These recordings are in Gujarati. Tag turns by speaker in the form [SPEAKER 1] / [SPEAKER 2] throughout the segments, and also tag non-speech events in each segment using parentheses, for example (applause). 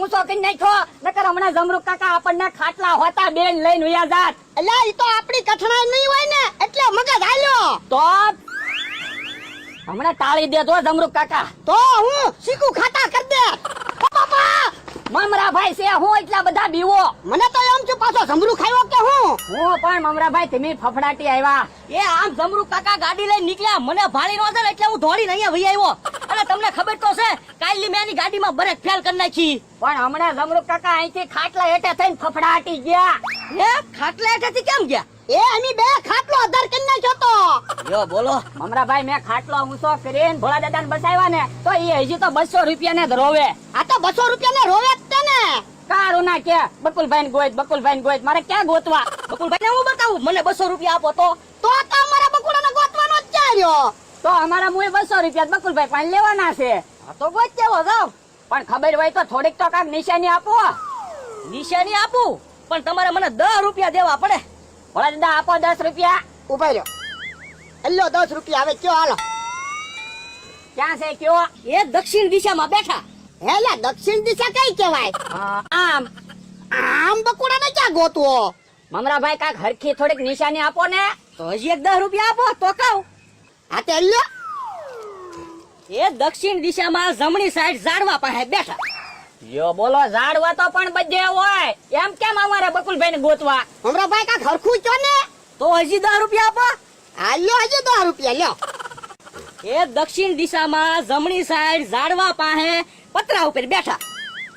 [SPEAKER 1] ઊંચો કરી નાખ્યો. નકર હમણાં જમરૂક કાકા આપણને ખાટલા હોતા બેન લઈને ઉયા જાત.
[SPEAKER 2] એટલે એ તો આપણી કઠણાઈ નહીં હોય ને એટલે મગજ હાલ્યો.
[SPEAKER 1] તો હમણાં ટાળી દે તો જમરૂક કાકા.
[SPEAKER 2] તો હું શીખું ખાતા કર દે.
[SPEAKER 1] મમરાભાઈ છે હું એટલા બધા બીવો.
[SPEAKER 2] મને તો એમ છું પાછો જમરૂ ખાયો કે હું?
[SPEAKER 1] હું પણ મમરાભાઈ તમે ફફડાટી આવ્યા.
[SPEAKER 3] એ આમ જમરૂ કાકા ગાડી લઈ નીકળ્યા. મને ભાળી નો ને એટલે હું દોડીને અહીંયા વહી આવ્યો. અને તમને ખબર તો છે કાલની મેં એની ગાડીમાં બ્રેક ફેલ કરી નાખી.
[SPEAKER 1] પણ હમણાં જમરૂક કાકા અહીંથી ખાટલા હેઠે થઈને ફફડાટી ગયા.
[SPEAKER 3] એ ખાટલા હેઠેથી કેમ ગયા?
[SPEAKER 2] એ અમે બે ખાટલો આધાર કરી નાખ્યો તો.
[SPEAKER 3] યો બોલો.
[SPEAKER 1] મમરાભાઈ મેં ખાટલો ઊંચો કરીને ભોળા દાદા બસાવ્યા ને તો એ હજી તો બસો રૂપિયા ને રોવે.
[SPEAKER 2] આ તો બસો રૂપિયા ને રોવે જ તે ને
[SPEAKER 1] કારું ના કે બકુલભાઈ ને ગોત બકુલભાઈ ને ગોત મારે ક્યાં ગોતવા?
[SPEAKER 3] બકુલભાઈ ને હું બતાવું? મને બસો રૂપિયા આપો તો.
[SPEAKER 2] તો તો અમારા બકુડાને ગોતવાનો જ ચાર્યો
[SPEAKER 1] તો અમારા મુએ બસો રૂપિયા બકુલભાઈ પાણી લેવાના છે.
[SPEAKER 3] આ તો ગોત કેવો જાવ
[SPEAKER 1] પણ ખબર હોય તો થોડીક તો કાંક નિશાની આપો
[SPEAKER 3] નિશાની આપું પણ તમારે મને દસ રૂપિયા દેવા પડે.
[SPEAKER 1] ભોળા દાદા આપો દસ રૂપિયા.
[SPEAKER 2] ઊભા રહ્યો. એલ્લો દસ રૂપિયા હવે કયો હાલો.
[SPEAKER 1] ક્યાં છે કયો?
[SPEAKER 3] એ દક્ષિણ દિશામાં બેઠા.
[SPEAKER 2] હેલા દક્ષિણ દિશા કઈ કહેવાય?
[SPEAKER 1] આમ આમ
[SPEAKER 2] આમ બકુડાને ક્યાં ગોતવો?
[SPEAKER 1] મમરાભાઈ કાંક હરખી થોડીક નિશાની આપો ને.
[SPEAKER 3] તો હજી એક દસ રૂપિયા આપો તો કહું.
[SPEAKER 2] આ તે
[SPEAKER 3] એ દક્ષિણ દિશામાં જમણી સાઈડ ઝાડવા પાસે બેઠા.
[SPEAKER 1] યો બોલો ઝાડવા તો પણ બધે હોય. એમ કેમ અમારે બકુલભાઈ ને ગોતવા
[SPEAKER 2] ભાઈ કાંક હરખું છો ને?
[SPEAKER 3] તો હજી દસ રૂપિયા આપો.
[SPEAKER 2] આ લ્યો હજી દસ રૂપિયા લ્યો.
[SPEAKER 3] એ દક્ષિણ દિશામાં જમણી સાઈડ ઝાડવા પાસે પતરા ઉપર બેઠા.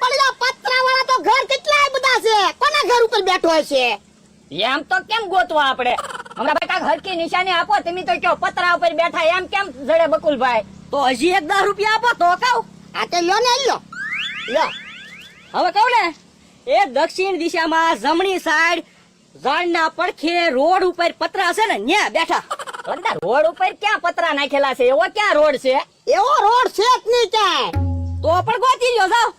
[SPEAKER 2] પણ પતરા વાળા તો ઘર કેટલા બધા છે? કોના ઘર ઉપર બેઠો છે
[SPEAKER 1] એમ તો કેમ ગોતવા આપણે? મમરાભાઈ કાંક હરકી નિશાની આપો તમે તો કયો પતરા ઉપર બેઠા એમ કેમ જડે બકુલભાઈ?
[SPEAKER 3] તો હજી એક દસ રૂપિયા આપો તો કહું.
[SPEAKER 2] આ તો લ્યો ને લ્યો. લ્યો.
[SPEAKER 3] હવે કહું ને એ દક્ષિણ દિશામાં જમણી સાઈડ ઝાડના પડખે રોડ ઉપર પતરા છે ને ન્યા બેઠા. (laughs)
[SPEAKER 1] રોડ ઉપર ક્યાં પતરા નાખેલા છે? એવો ક્યાં રોડ છે?
[SPEAKER 2] એવો રોડ છે જ નહીં ક્યાંય
[SPEAKER 3] તો પણ ગોતી લ્યો જાવ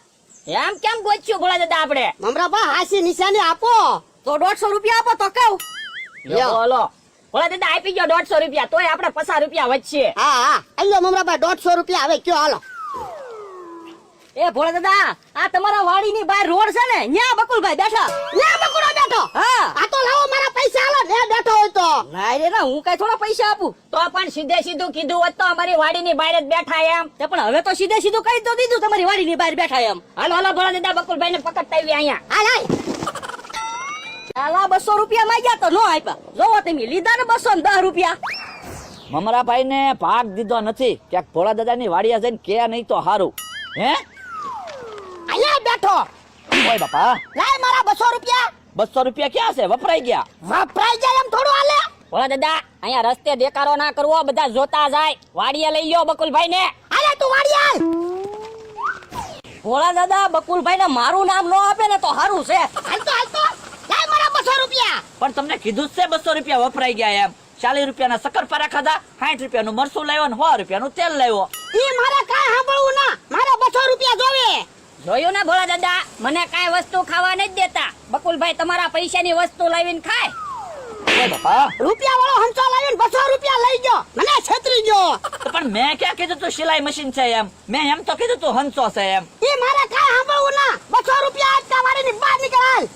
[SPEAKER 1] એમ કેમ ગોચ્યું ભોળા દાદા આપણે?
[SPEAKER 2] મમરાભા હાસી નિશાની આપો.
[SPEAKER 3] તો દોઢસો રૂપિયા આપો તો કહું.
[SPEAKER 1] લ્યો. બોલો. દાદા આપી ગયો દોઢસો રૂપિયા. તોય આપણે પચાસ રૂપિયા વચ્ચે
[SPEAKER 2] હા હા. અલ્યો મમરાભા દોઢસો રૂપિયા હવે કયો હાલો.
[SPEAKER 3] એ ભોળા દાદા આ તમારા વાડીની બહાર રોડ છે ને ન્યા બકુલભાઈ બેઠા.
[SPEAKER 2] લે બકુડો બેઠો?
[SPEAKER 3] હા.
[SPEAKER 2] આ તો લાવો મારા પૈસા હાલો ને બેઠો હોય તો.
[SPEAKER 3] ના રે ના હું કઈ થોડા પૈસા આપું?
[SPEAKER 1] તો પણ સીધે સીધું કીધું હોત તો અમારી વાડીની બહાર જ બેઠા એમ.
[SPEAKER 3] તે પણ હવે તો સીધે સીધું કહી તો દીધું તમારી વાડી ની બહાર બેઠા એમ.
[SPEAKER 1] હાલો હાલો ભોળા દાદા બકુલભાઈ ને પકડતા આવી અહીંયા.
[SPEAKER 2] હાલ હાલ.
[SPEAKER 3] આલા બસો રૂપિયા માંગ્યા તો નો આપ્યા. જોવો તમે લીધા ને બસો ને દસ રૂપિયા.
[SPEAKER 4] મમરાભાઈ ને ભાગ દીધો નથી. ક્યાંક ભોળા દાદા ની વાડિયા જઈને કે નહીં તો હારું. હે?
[SPEAKER 2] અહીંયા બેઠો.
[SPEAKER 4] ઓય બાપા?
[SPEAKER 2] લાય મારા બસો રૂપિયા.
[SPEAKER 4] બસો રૂપિયા ક્યાં છે? વપરાઈ ગયા.
[SPEAKER 2] વપરાઈ ગયા એમ થોડું હાલે.
[SPEAKER 1] ભોળા દાદા અહીંયા રસ્તે દેકારો ના કરવો બધા જોતા જાય. વાડીએ લઈ ગયો બકુલભાઈ ને
[SPEAKER 2] હાલે તું વાડી
[SPEAKER 3] ભોળા દાદા બકુલભાઈ ને મારું નામ નો આપે ને તો સારું છે.
[SPEAKER 2] હાલ તો હાલ તો લાય મારા બસો રૂપિયા?
[SPEAKER 4] પણ તમને કીધું જ છે બસો રૂપિયા વપરાઈ ગયા એમ. ચાલીસ રૂપિયાના શક્કરપારા ખાધા સાઠ રૂપિયાનું મરસું લાવ્યો ને સો રૂપિયાનું તેલ લાવ્યો.
[SPEAKER 2] ઈ મારે કાંઈ સાંભળવું ના. મારે બસો રૂપિયા જોવે.
[SPEAKER 1] જોયું ને ભોળા દાદા? મને કાંઈ વસ્તુ ખાવા નથી દેતા. બકુલભાઈ તમારા પૈસાની વસ્તુ લાવીને ખાય.
[SPEAKER 2] રૂપિયા વાળો હંસો લાવીને બસો રૂપિયા લઈ ગયો. મને છેતરી ગયો.
[SPEAKER 4] પણ મેં ક્યાં કીધું તું સિલાઈ મશીન છે એમ? મેં એમ તો કીધું તું હંસો છે એમ.
[SPEAKER 2] એ મારે કાંઈ સાંભળવું ના. બસો રૂપિયા આજકા ની બહાર નીકળ હાલ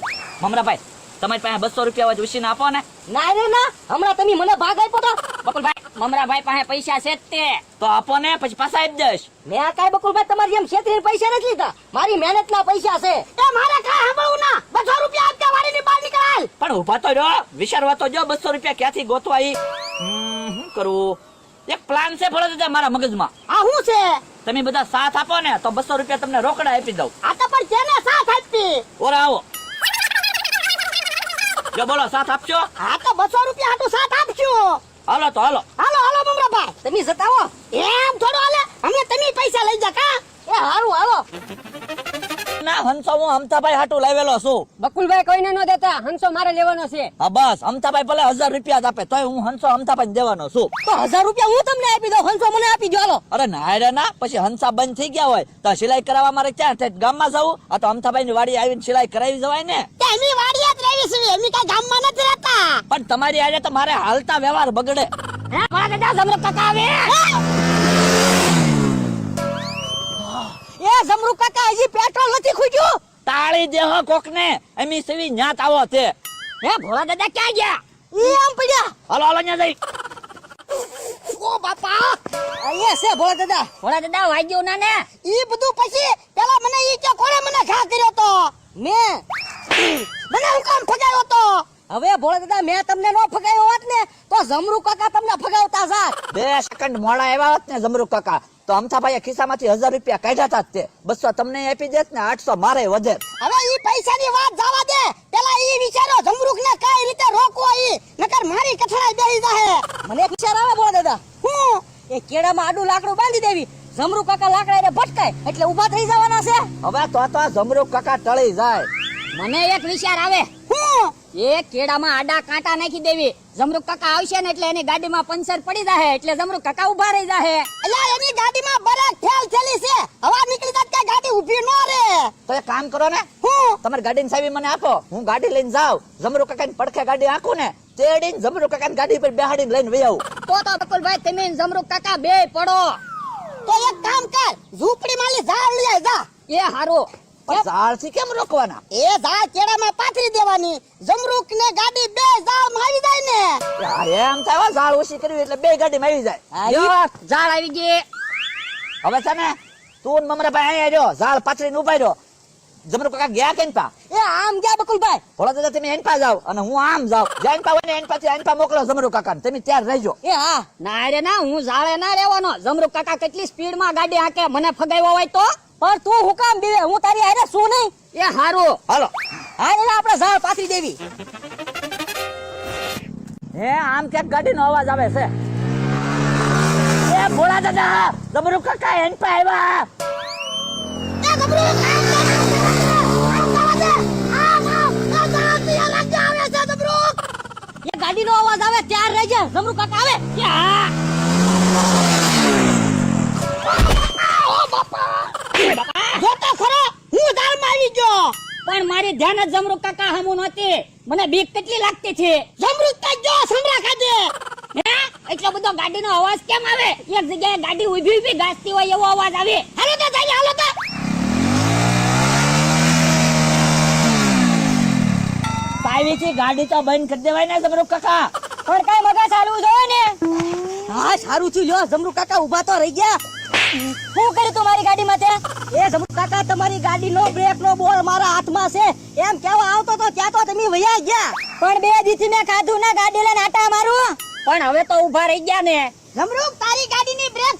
[SPEAKER 4] મમરાભાઈ તમારી પાસે બસો રૂપિયા હોય ઉછીને આપો ને.
[SPEAKER 3] ના રે ના. હમણાં તમે મને ભાગ આપ્યો તો.
[SPEAKER 1] બકુલભાઈ મમરાભાઈ પાસે પૈસા છે તે.
[SPEAKER 4] તો આપો ને પછી પાછા આપી દઈશ.
[SPEAKER 3] મેં આ કાંઈ બકુલભાઈ તમારી જેમ છેતરીને પૈસા નથી લીધા. મારી મહેનત ના પૈસા છે.
[SPEAKER 2] એ મારે કાઈ સાંભળવું ના. બસો રૂપિયા આજકા વાડીની બહાર નીકળ હાલ
[SPEAKER 4] પણ ઊભા તો રહ્યો વિચારવા તો જો બસો રૂપિયા ક્યાંથી ગોતવા ઈ. હમ, શું કરું? એક પ્લાન છે ફળો દીધા મારા મગજમાં.
[SPEAKER 2] આ શું છે?
[SPEAKER 4] તમે બધા સાથ આપો ને તો બસો રૂપિયા તમને રોકડા આપી દઉં.
[SPEAKER 2] આ તો પણ જેને સાથ આપી?
[SPEAKER 4] ઓરા આવો. જો બોલો સાથ આપશો
[SPEAKER 2] આ તો બસો રૂપિયા હાટુ સાથ આપજો.
[SPEAKER 4] હાલો તો હાલો.
[SPEAKER 2] હાલો હાલો મમરાભાઈ.
[SPEAKER 3] તમે જતાવો
[SPEAKER 2] એમ થોડો હાલે. અમે તમે પૈસા લઈ જા કા?
[SPEAKER 3] એ હારું હાલો.
[SPEAKER 4] ના હંસો હું અમતાભાઈ હાટુ લાવેલો છું.
[SPEAKER 1] બકુલભાઈ કોઈને ન દેતા. હંસો મારે લેવાનો છે.
[SPEAKER 4] હા બસ. અમતાભાઈ ભલે હજાર રૂપિયા આપે તોય હું હંસો અમતાભાઈ દેવાનો છું.
[SPEAKER 3] તો હજાર રૂપિયા હું તમને આપી દઉં? હંસો મને આપી દો હાલો.
[SPEAKER 4] અરે ના રે ના. પછી હંસા બંધ થઈ ગયા હોય. તો સિલાઈ કરાવવા મારે ક્યાં થાય ગામમાં જવું? આ તો અમતાભાઈ ની વાડી આવીને સિલાઈ કરાવી જવાય ને.
[SPEAKER 2] અમે વાડીએ જ રહી છીએ અમે કઈ ગામમાં નથી રહેતા.
[SPEAKER 4] પણ તમારી આજે તો મારે હાલતા વ્યવહાર બગડે.
[SPEAKER 1] હે? ભોળા દાદા જમરૂક કાકા આવે
[SPEAKER 3] એ જમરૂ કાકા હજી પેટ્રોલ નથી ખૂટ્યું
[SPEAKER 4] તાળી દેહો કોકને. એમી સેવી ન્યાત આવો તે
[SPEAKER 1] હે ભોળા દાદા ક્યાં ગયા?
[SPEAKER 3] ઈ આમ પડ્યા.
[SPEAKER 4] હાલો હાલો ન્યા જઈ.
[SPEAKER 2] ઓ બાપા.
[SPEAKER 3] અહીંયા છે ભોળા દાદા.
[SPEAKER 1] ભોળા દાદા વાગ્યો ના ને?
[SPEAKER 2] ઈ બધું પછી પેલા મને ઈ કે કોણે મને ઘા કર્યો તો.
[SPEAKER 3] મેં
[SPEAKER 2] મને હું કામ ફગાયો તો?
[SPEAKER 3] હવે ભોળા દાદા મેં તમને નો ફગાયો હોત ને તો જમરૂ કાકા તમને ફગાવતા જાત.
[SPEAKER 4] બે સેકન્ડ મોડા આવ્યા હોત ને જમરૂ કાકા તો અમથાભાઈએ ખિસ્સામાંથી હજાર રૂપિયા કાઢ્યા હતા તે. બસો તમને આપી દેત ને આઠસો મારે વધે.
[SPEAKER 2] હવે ઈ પૈસાની વાત જવા દે. પેલા ઈ વિચારો જમરૂખ ને કઈ રીતે રોકવો ઈ? નકર મારી કથળાઈ બેહી જાહે.
[SPEAKER 3] મને એક વિચાર આવે ભોળા દાદા.
[SPEAKER 2] હું?
[SPEAKER 3] એ કેળામાં આડું લાકડું બાંધી દેવી. જમરૂ કાકા લાકડા એને ભટકાય એટલે ઊભા થઈ જવાના છે.
[SPEAKER 4] હવે તો તો જમરૂ કાકા ટળી જાય.
[SPEAKER 1] મને એક વિચાર આવે.
[SPEAKER 2] હું?
[SPEAKER 1] એ કેડામાં આડા કાંટા નાખી દેવી. જમરૂક કાકા આવશે ને એટલે એની ગાડીમાં પંચર પડી જાહે એટલે જમરૂક કાકા ઊભા રહી જાહે.
[SPEAKER 2] અલ્યા એની ગાડીમાં બરાક ઠેલ ઠેલી છે. હવા નીકળી જાત કે ગાડી ઊભી ન રહે.
[SPEAKER 4] તો એક કામ કરો ને.
[SPEAKER 2] હું?
[SPEAKER 4] તમારી ગાડીની ચાવી મને આપો. હું ગાડી લઈને જાઉં. જમરૂક કાકાની પડખે ગાડી આખું ને તેડીને જમરૂક કાકાની ગાડી પર બેહાડીને લઈને આવું.
[SPEAKER 1] તો તો તકુલભાઈ તમે જમરૂક કાકા બે પડો.
[SPEAKER 2] તો એક કામ કર. ઝૂંપડી માલી ઝાડ લઈ જા.
[SPEAKER 1] એ હારો.
[SPEAKER 4] પણ ઝાડથી કેમ રોકવાના?
[SPEAKER 2] એ ઝાડ કેળામાં પાથરી દેવાની. જમરૂક ને ગાડી બે ઝાડમાં આવી જાય ને.
[SPEAKER 4] એમ થાય ઝાડ ઓછી કરવી એટલે બે ગાડીમાં આવી જાય.
[SPEAKER 1] યો ઝાડ આવી ગઈ.
[SPEAKER 4] હવે છે ને તું ને મમરાભાઈ અહીંયા રહ્યો ઝાડ પાથરીને ઊભા રહ્યો જમરૂ કાકા ગયા પા
[SPEAKER 3] એ આમ ગયા બકુલભાઈ.
[SPEAKER 4] ભોળા દાદા તમે એન પા જાઓ અને હું આમ જાવ જ્યાં પા હોય ને એન પાછી એન પા મોકલો જમરૂ કાકાને. તમે ત્યાં રહેજો.
[SPEAKER 3] એ હા.
[SPEAKER 1] ના રે ના હું ઝાડે ના રહેવાનો. જમરૂક કાકા કેટલી સ્પીડમાં ગાડી હાકે મને ફગાવ્યો હોય તો?
[SPEAKER 3] પણ તું હું કામ બીવે હું તારી આરે શું નહીં
[SPEAKER 1] એ હારું
[SPEAKER 4] હાલો
[SPEAKER 3] હા એટલે આપણે ઝાડ પાથરી દેવી
[SPEAKER 4] હે આમ કે ગાડીનો અવાજ આવે છે એ ભોળા દાદા જમરૂ કાકા એન પા આવ્યા
[SPEAKER 2] એ ઝાડની અલગ આવે છે જમરૂક
[SPEAKER 3] એ ગાડીનો અવાજ આવે ત્યાર રહેજે જમરૂ કાકા આવે
[SPEAKER 1] એ પણ મારી ધ્યાન જ જમરૂક કાકા હમુ નહોતી. મને બીક કેટલી લાગતી છે?
[SPEAKER 2] જમરૂક તો જો, સંભળા ખાજે
[SPEAKER 1] એટલો બધો ગાડીનો અવાજ કેમ આવે? એક જગ્યાએ ગાડી ઊભી ઊભી ગાજતી હોય એવો અવાજ આવે.
[SPEAKER 2] હાલો તો જાય હાલો તો.
[SPEAKER 4] પાવીથી ગાડી તો બંધ કરી દેવાય ને જમરૂ કાકા.
[SPEAKER 3] પણ કઈ મગા સારું જોઈએ ને? હા, સારું થયું લ્યો જમરૂ કાકા ઊભા તો રહી ગયા. શું કર્યું તું મારી ગાડી માટે એ જમરૂ કાકા, તમારી ગાડી નો બ્રેક નો બોલ મારા હાથમાં છે. એમ કેવા આવતો તો ત્યાં તો તમે વયા ગયા. પણ બે દીથી મેં ખાધું ના, ગાડી લઈને આટા મારું.
[SPEAKER 1] પણ હવે તો ઊભા રહી ગયા ને.
[SPEAKER 2] જમરૂક, તારી ગાડીની બ્રેક